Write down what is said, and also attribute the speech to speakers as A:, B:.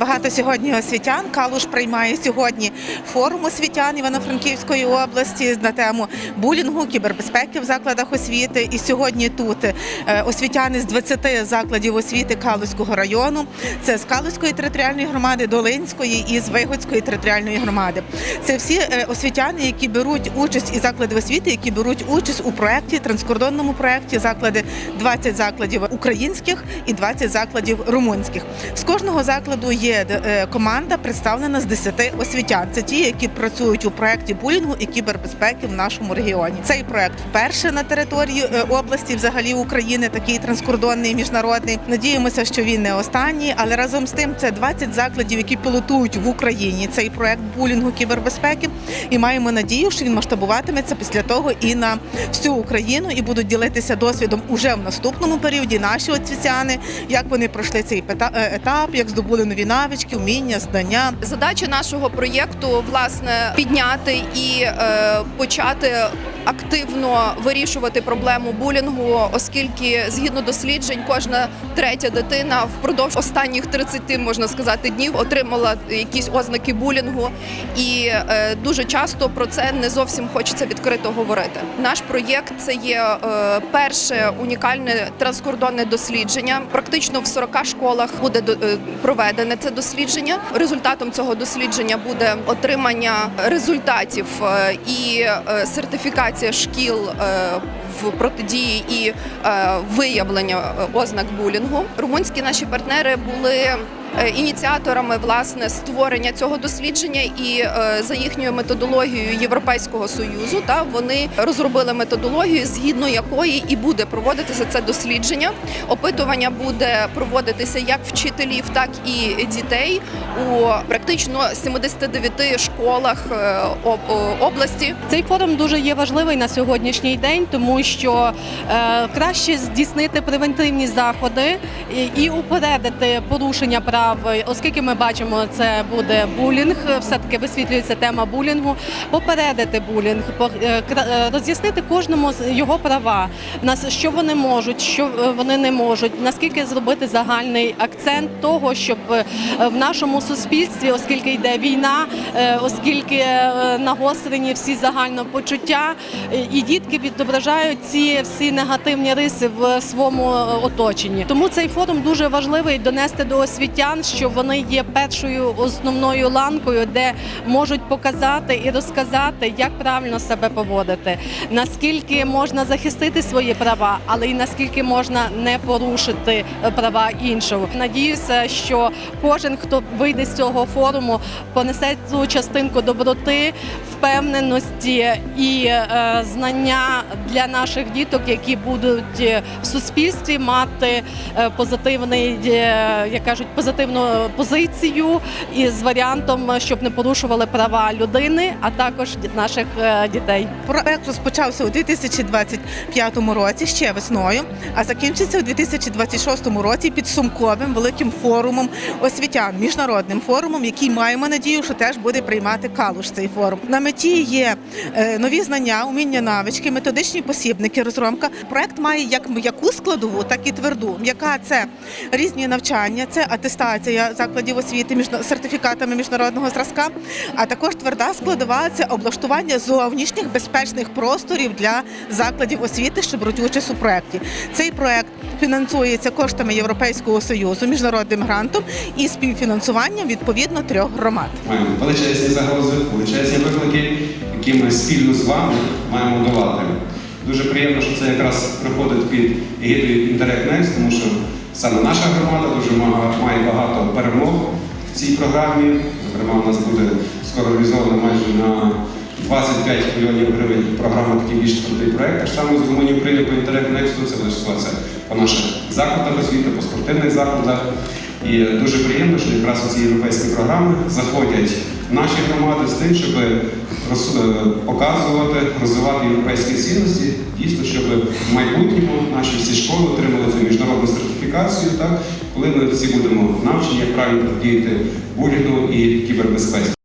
A: Багато сьогодні освітян. Калуш приймає сьогодні форум освітян Івано-Франківської області на тему булінгу, кібербезпеки в закладах освіти. І сьогодні тут е, освітяни з 20 закладів освіти Калуського району. Це з Калуської територіальної громади, Долинської і з Вигодської територіальної громади. Це всі е, освітяни, які беруть участь і заклади освіти, які беруть участь у проєкті, транскордонному проєкті. Заклади 20 закладів українських і 20 закладів румунських. З кожного закладу є е, команда, представлена з 10 освітян. Це ті, які працюють у проєкті булінгу і кібербезпеки в нашому регіоні. Цей проєкт вперше на території е, області, взагалі України, такий транскордонний міжнародний. Надіємося, що він не останній, але разом з тим це 20 закладів, які пілотують в Україні цей проєкт булінгу кібербезпеки. І маємо надію, що він масштабуватиметься після того і на всю Україну, і будуть ділитися досвідом уже в наступному періоді. Наші освітяни, як вони пройшли цей е, етап, як здобули нові навички, вміння, знання.
B: Задача нашого проєкту власне підняти і е, почати активно вирішувати проблему булінгу, оскільки згідно досліджень, кожна третя дитина впродовж останніх 30, можна сказати, днів отримала якісь ознаки булінгу, і е, дуже часто про це не зовсім хочеться відкрито говорити. Наш проєкт це є е, перше унікальне транскордонне дослідження. Практично в 40 школах буде до- е, проведене це дослідження. Результатом цього дослідження буде отримання результатів і е, сертифікація шкіл е, в протидії і е, виявлення е, ознак булінгу. Румунські наші партнери були. Е, Ініціаторами власне створення цього дослідження і е, за їхньою методологією Європейського союзу, та вони розробили методологію, згідно якої і буде проводитися це дослідження. Опитування буде проводитися як вчителів, так і дітей у практично 79 школах е, області.
C: Цей форум дуже є важливий на сьогоднішній день, тому що краще здійснити превентивні заходи і упередити порушення прав, оскільки ми бачимо, це буде булінг. Все таки висвітлюється тема булінгу. Попередити булінг, е, е, роз'яснити кожному його права, нас що вони можуть, що е, вони не можуть, наскільки зробити загальний акцент того, щоб в нашому суспільстві, оскільки йде війна, оскільки нагострені всі загальнопочуття, е, і дітки відображають ці всі негативні риси в своєму оточенні. Тому цей форум дуже важливий донести до освітян, що вони є першою основною ланкою, де можуть показати і розказати, як правильно себе поводити, наскільки можна захистити свої права, але й наскільки можна не порушити права іншого. Надіюся, що кожен, хто вийде з цього форуму, понесе цю частинку доброти, впевненості і е, знання для наших діток, які будуть е, в суспільстві мати е, позитивний, як кажуть, позитивну позицію і з варіантом, щоб не порушували права людини, а також наших дітей.
A: Проект розпочався у 2025 році ще весною, а закінчиться у 2026 році підсумковим великим форумом освітян, міжнародним форумом, який маємо надію, що теж буде приймати Калуш цей форум. Меті є е, нові знання, уміння, навички, методичні посібники, розробка. Проект має як м'яку складову, так і тверду. М'яка це різні навчання, це атестація закладів освіти міжна- сертифікатами міжнародного зразка, а також тверда складова це облаштування зовнішніх безпечних просторів для закладів освіти, що беруть участь у проєкті. Цей проєкт фінансується коштами Європейського союзу, міжнародним грантом і співфінансуванням відповідно трьох громад.
D: Величезні загрози, величезні виклики, які ми спільно з вами маємо долати. Дуже приємно, що це якраз приходить під егідою Interact Next, тому що саме наша громада дуже має багато перемог в цій програмі. Зокрема, у нас буде скоро реалізовано майже на 25 мільйонів гривень програма такий більш крутий проект. Так само з Румунії України по Interact Next це буде стосуватися по наших закладах освіти, по спортивних закладах. І дуже приємно, що якраз у ці європейські програми заходять наші громади з тим, щоб роз- е, показувати, розвивати європейські цінності, дійсно, щоб в майбутньому наші всі школи отримали цю міжнародну сертифікацію, так, коли ми всі будемо навчені, як правильно діяти булінгу і кібербезпеці.